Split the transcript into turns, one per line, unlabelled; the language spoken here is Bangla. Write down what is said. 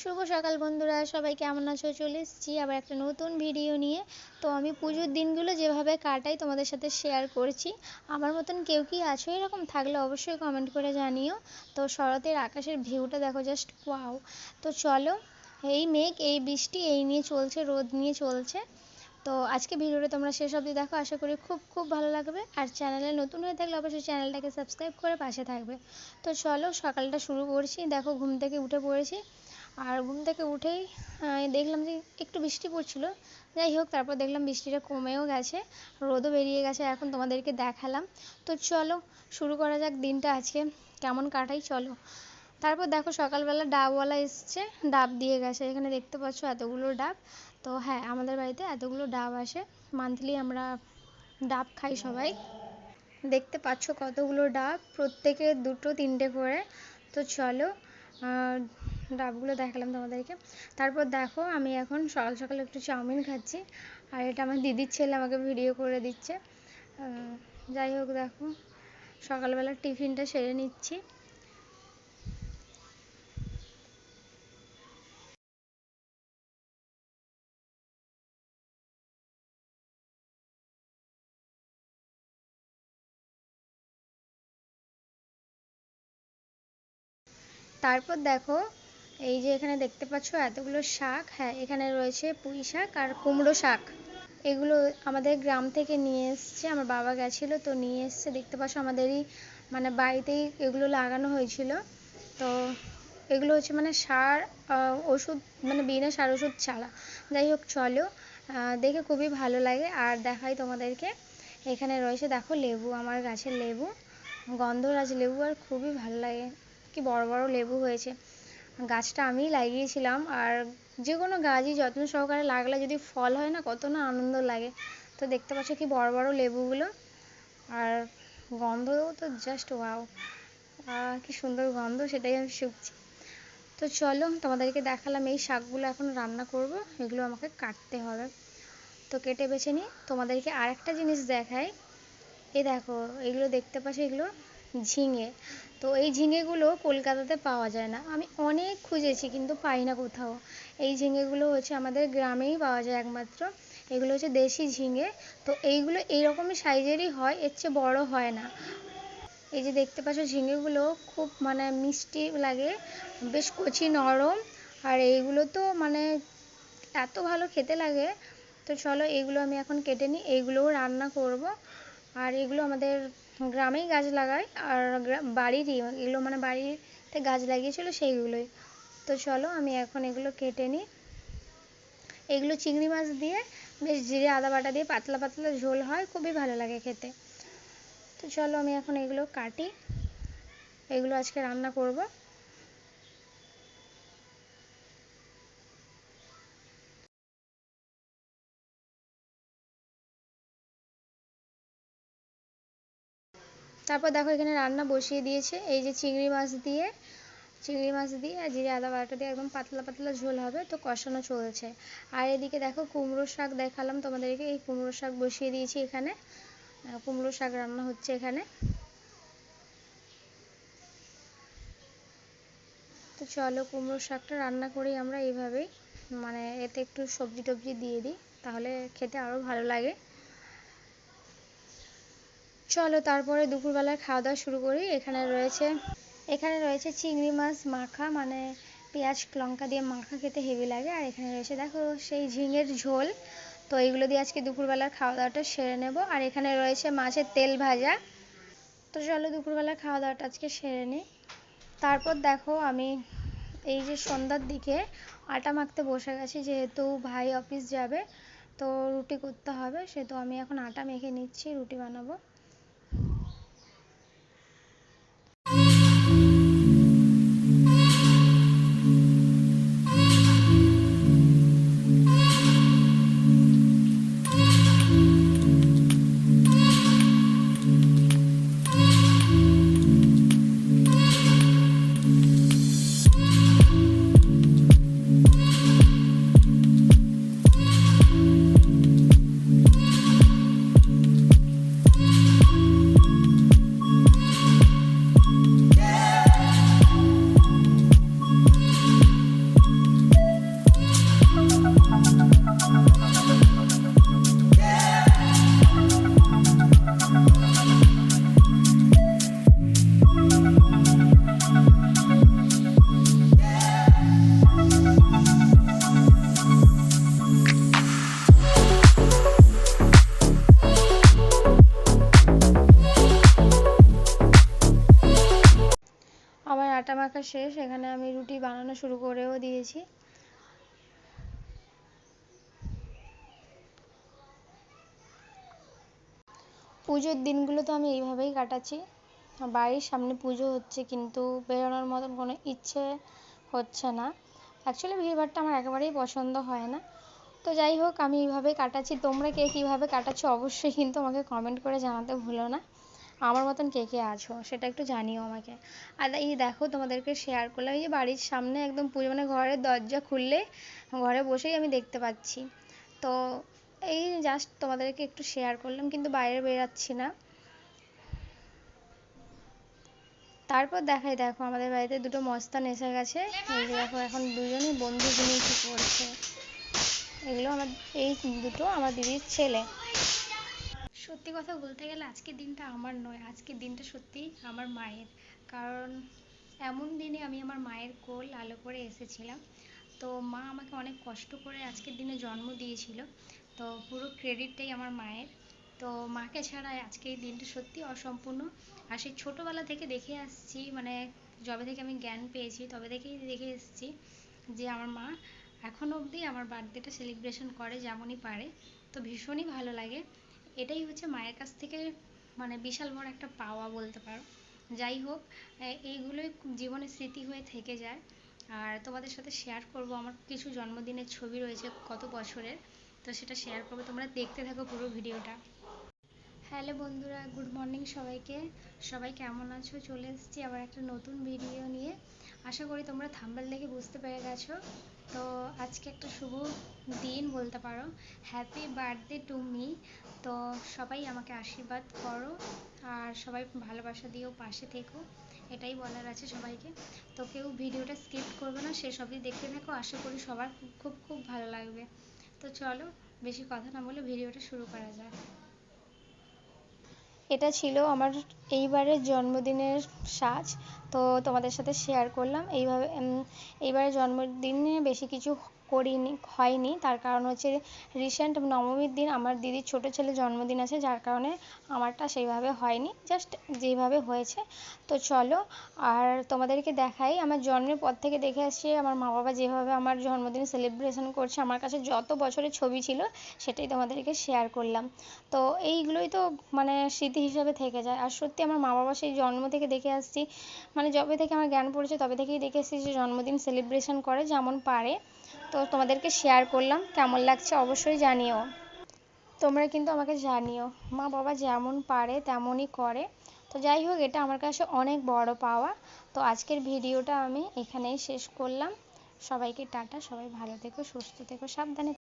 শুভ সকাল বন্ধুরা, সবাই কেমন আছো? চলে এসেছি আবার একটা নতুন ভিডিও নিয়ে। তো আমি পুজোর দিনগুলো যেভাবে কাটাই তোমাদের সাথে শেয়ার করছি, আমার মতন কেউ কি আছো এরকম থাকলে অবশ্যই কমেন্ট করে জানিও। তো শরতের আকাশের ভিউটা দেখো জাস্ট ওয়াও তো চলো, এই মেঘ, এই বৃষ্টি, এই নিয়ে চলছে, রোদ নিয়ে চলছে। তো আজকে ভিডিওটা তোমরা শেষ অবধি দেখো, আশা করি খুব খুব ভালো লাগবে। আর চ্যানেলে নতুন হয়ে থাকলে অবশ্যই চ্যানেলটাকে সাবস্ক্রাইব করে পাশে থাকবে। তো চলো সকালটা শুরু করছি। দেখো ঘুম থেকে উঠে পড়েছি। আর ঘুম থেকে উঠেই দেখলাম যে একটু বৃষ্টি পড়ছিল। যাই হোক, তারপর দেখলাম বৃষ্টিটা কমেও গেছে, রোদও বেরিয়ে গেছে, এখন তোমাদেরকে দেখালাম। তো চলো, শুরু করা যাক দিনটা আজকে, কেমন কাটাই চলো। তারপর দেখো সকালবেলা ডাবওয়ালা এসছে, ডাব দিয়ে গেছে। এখানে দেখতে পাচ্ছ এতগুলো ডাব। তো হ্যাঁ আমাদের বাড়িতে এতগুলো ডাব আসে। মান্থলি আমরা ডাব খাই সবাই। দেখতে পাচ্ছ কতগুলো ডাব, প্রত্যেকে দুটো তিনটে করে। তো চলো ডাবগুলো দেখালাম তোমাদেরকে। তারপর দেখো, আমি এখন সকাল সকাল একটু চাউমিন খাচ্ছি। আর এটা আমার দিদির ছেলে আমাকে ভিডিও করে দিচ্ছে। যাই হোক দেখো, সকালবেলা টিফিনটা সেরে নিচ্ছি। তারপর দেখো এই যে এখানে দেখতে পাচ্ছ এতগুলো শাক হ্যাঁ এখানে রয়েছে পুঁই শাক আর কুমড়ো শাক। এগুলো আমাদের গ্রাম থেকে নিয়ে এসছে, আমার বাবা গেছিল তো নিয়ে এসছে, দেখতে পাচ্ছ আমাদেরই মানে বাড়িতেই এগুলো লাগানো হয়েছিল। তো এগুলো হচ্ছে মানে সার ওষুধ মানে বিনা সার ওষুধ ছাড়া। যাই হোক, চলো দেখে খুবই ভালো লাগে। আর দেখাই তোমাদেরকে, এখানে রয়েছে দেখো লেবু, আমার গাছের লেবু, গন্ধরাজ লেবু আর খুবই ভালো লাগে। কি বড় বড় লেবু হয়েছে। গাছটা আমিই লাগিয়েছিলাম। আর যে কোনো গাছই যত্ন সহকারে লাগলে যদি ফল হয় না, কত না আনন্দ লাগে। তো দেখতে পাচ্ছ কি বড় বড় লেবুগুলো। আর গন্ধ তো জাস্ট ওয়াও কি সুন্দর গন্ধ, সেটাই আমি শুকছি। তো চলো, তোমাদেরকে দেখালাম এই শাকগুলো এখন রান্না করব। এগুলো আমাকে কাটতে হবে। তো কেটে বেছে নিই। তোমাদেরকে আর একটা জিনিস দেখাই। এই দেখো, এগুলো দেখতে পাচ্ছ এগুলো? ঝিঙে। তো এই ঝিঙেগুলো কলকাতাতে পাওয়া যায় না। আমি অনেক খুঁজেছি কিন্তু পাই না কোথাও। এই ঝিঙেগুলো হচ্ছে আমাদের গ্রামেই পাওয়া যায় একমাত্র। এগুলো হচ্ছে দেশি ঝিঙে। তো এইগুলো এইরকমই সাইজেরই হয়, এর চেয়ে বড় হয় না। এই যে দেখতে পাচ্ছ ঝিঙেগুলো খুব মানে মিষ্টি লাগে, বেশ কচি নরম। আর এইগুলো তো মানে এত ভালো খেতে লাগে। তো চলো এগুলো আমি এখন কেটে নিই, এইগুলোও রান্না করব। আর এগুলো আমাদের গ্রামেই গাছ লাগায় আর বাড়িরই, এগুলো মানে বাড়িতে গাছ লাগিয়েছিল সেইগুলোই। তো চলো আমি এখন এগুলো কেটে নিই। এগুলো চিংড়ি মাছ দিয়ে বেশ জিরে আদা বাটা দিয়ে পাতলা পাতলা ঝোল হয়, খুবই ভালো লাগে খেতে। তো চলো আমি এখন এগুলো কাটি। এগুলো আজকে রান্না করব। তারপর দেখো এখানে রান্না বসিয়ে দিয়েছে। এই যে চিংড়ি মাছ দিয়ে, চিংড়ি মাছ দিয়ে আর জিরে আদা বাটা দিয়ে একদম পাতলা পাতলা ঝোল হবে, তো কষানো চলছে। আর এদিকে দেখো কুমড়ো শাক দেখালাম তোমাদেরকে, এই কুমড়ো শাক বসিয়ে দিয়েছি এখানে। কুমড়ো শাক রান্না হচ্ছে এখানে। তো চলো কুমড়ো শাকটা রান্না করি আমরা এইভাবেই। মানে এতে একটু সবজি টবজি দিয়ে দিই, তাহলে খেতে আরও ভালো লাগে। চলো, তারপরে দুপুরবেলায় খাওয়া দাওয়া শুরু করি। এখানে রয়েছে এখানে রয়েছে চিংড়ি মাছ, মাখা মানে পেঁয়াজ লঙ্কা দিয়ে মাখা খেতে হেভি লাগে। আর এখানে রয়েছে, দেখো, সেই ঝিঙের ঝোল। তো এইগুলো দিয়ে আজকে দুপুরবেলার খাওয়া দাওয়াটা সেরে নেব। আর এখানে রয়েছে মাছের তেল ভাজা। তো চলো, দুপুরবেলার খাওয়া দাওয়াটা আজকে সেরে নিই। তারপর দেখো, আমি এই যে সন্ধ্যার দিকে আটা মাখতে বসে গেছি, যেহেতু ভাই অফিস যাবে, তো রুটি করতে হবে। সেহেতু আমি এখন আটা মেখে নিচ্ছি, রুটি বানাবো। মাখা শেষ, এখানে আমি রুটি বানানো শুরু করেও দিয়েছি। পুজোর দিনগুলো তো আমি এইভাবেই কাটাচ্ছি। বাড়ির সামনে পুজো হচ্ছে কিন্তু বেরোনোর মতন কোনো ইচ্ছে হচ্ছে না। অ্যাকচুয়ালি ভিড়ভাড়টা আমার একেবারেই পছন্দ হয় না। তো যাই হোক, আমি এইভাবে কাটাচ্ছি। তোমরা কে কীভাবে কাটাচ্ছ অবশ্যই কিন্তু আমাকে কমেন্ট করে জানাতে ভুলো না। আমার মতন কে কে আছো? সেটা একটু জানিও আমাকে। আর এই দেখো, তোমাদেরকে শেয়ার করলাম। এই যে বাড়ির সামনে একদম পুজো মানে ঘরের দরজা খুললে ঘরে বসেই আমি দেখতে পাচ্ছি। তো এই জাস্ট তোমাদেরকে একটু শেয়ার করলাম, কিন্তু বাইরে বেরাচ্ছি না। তারপর দেখাই, দেখো আমাদের বাড়িতে দুটো মস্তান এসে গেছে। দেখো, এখন দুজনই বন্ধু নিয়ে কি করছে? এগুলো আমার, এই দুটো আমার দিদির ছেলে। সত্যি কথা বলতে গেলে আজকের দিনটা আমার নয়। আজকের দিনটা সত্যি আমার মায়ের। কারণ এমন দিনে আমি আমার মায়ের কোল আলো করে এসেছিলাম। তো মা আমাকে অনেক কষ্ট করে আজকের দিনে জন্ম দিয়েছিল। তো পুরো ক্রেডিটটাই আমার মায়ের। তো মাকে ছাড়া আজকে এই দিনটা সত্যি অসম্পূর্ণ। আর সেই ছোটোবেলা থেকে দেখে আসছি মানে যবে থেকে আমি জ্ঞান পেয়েছি, তবে থেকেই দেখে এসেছি যে আমার মা এখনও অবধি আমার বার্থডেটা সেলিব্রেশন করে যেমনই পারে। তো ভীষণই ভালো লাগে। এটাই হচ্ছে মায়ের কাছ থেকে মানে বিশাল বড় একটা পাওয়া বলতে পারো। যাই হোক এইগুলোই জীবনের স্মৃতি হয়ে থেকে যায়। আর তোমাদের সাথে শেয়ার করব, আমার কিছু জন্মদিনের ছবি রয়েছে কত বছরের, তো সেটা শেয়ার করব। তোমরা দেখতে থাকো পুরো ভিডিওটা। হ্যালো বন্ধুরা গুড মর্নিং সবাইকে। সবাই কেমন আছো? চলে এসেছি আবার একটা নতুন ভিডিও নিয়ে। আশা করি তোমরা থাম্বেল দেখে বুঝতে পেরে গেছো। তো আজকে একটা শুভ দিন বলতে পারো। হ্যাপি বার্থডে টু মি তো সবাই আমাকে আশীর্বাদ করো আর সবাই ভালোবাসা দিয়েও পাশে থেকো, এটাই বলার আছে সবাইকে। তো কেউ ভিডিওটা স্কিপ করবে না সে সবই দেখতে থাকো, আশা করি সবার খুব খুব ভালো লাগবে। তো চলো, বেশি কথা না বলে ভিডিওটা শুরু করা যাক। এটা ছিল আমার এইবারের জন্মদিনের সাজ। তো তোমাদের সাথে শেয়ার করলাম। এইভাবে এইবারের জন্মদিনে বেশি কিছু করিনি, হয়নি। তার কারণ হচ্ছে রিসেন্ট নবমীর দিন আমার দিদির ছোটো ছেলে জন্মদিন আছে, যার কারণে আমারটা সেইভাবে হয়নি জাস্ট যেইভাবে হয়েছে। তো চলো, আর তোমাদেরকে দেখাই, আমার জন্মের পর থেকে দেখে আসছি, আমার মা বাবা যেভাবে আমার জন্মদিন সেলিব্রেশন করছে, আমার কাছে যত বছরের ছবি ছিল, সেটাই তোমাদেরকে শেয়ার করলাম। তো এইগুলোই তো মানে স্মৃতি হিসাবে থেকে যায়। আর সত্যি আমার মা বাবা সেই জন্ম থেকে দেখে আসছি মানে যবে থেকে আমার জ্ঞান পড়েছে, তবে থেকেই দেখে এসেছি যে জন্মদিন সেলিব্রেশন করে যেমন পারে। তো তোমাদেরকে শেয়ার করলাম, কেমন লাগছে অবশ্যই জানিও। তোমরা কিন্তু আমাকে জানিও, মা বাবা যেমন পারে তেমনই করে। তো যাই হোক, এটা আমার কাছে অনেক বড় পাওয়া। তো আজকের ভিডিওটা আমি এখানেই শেষ করলাম। সবাইকে টাটা, সবাই ভালো থেকো, সুস্থ থেকো, সাবধানে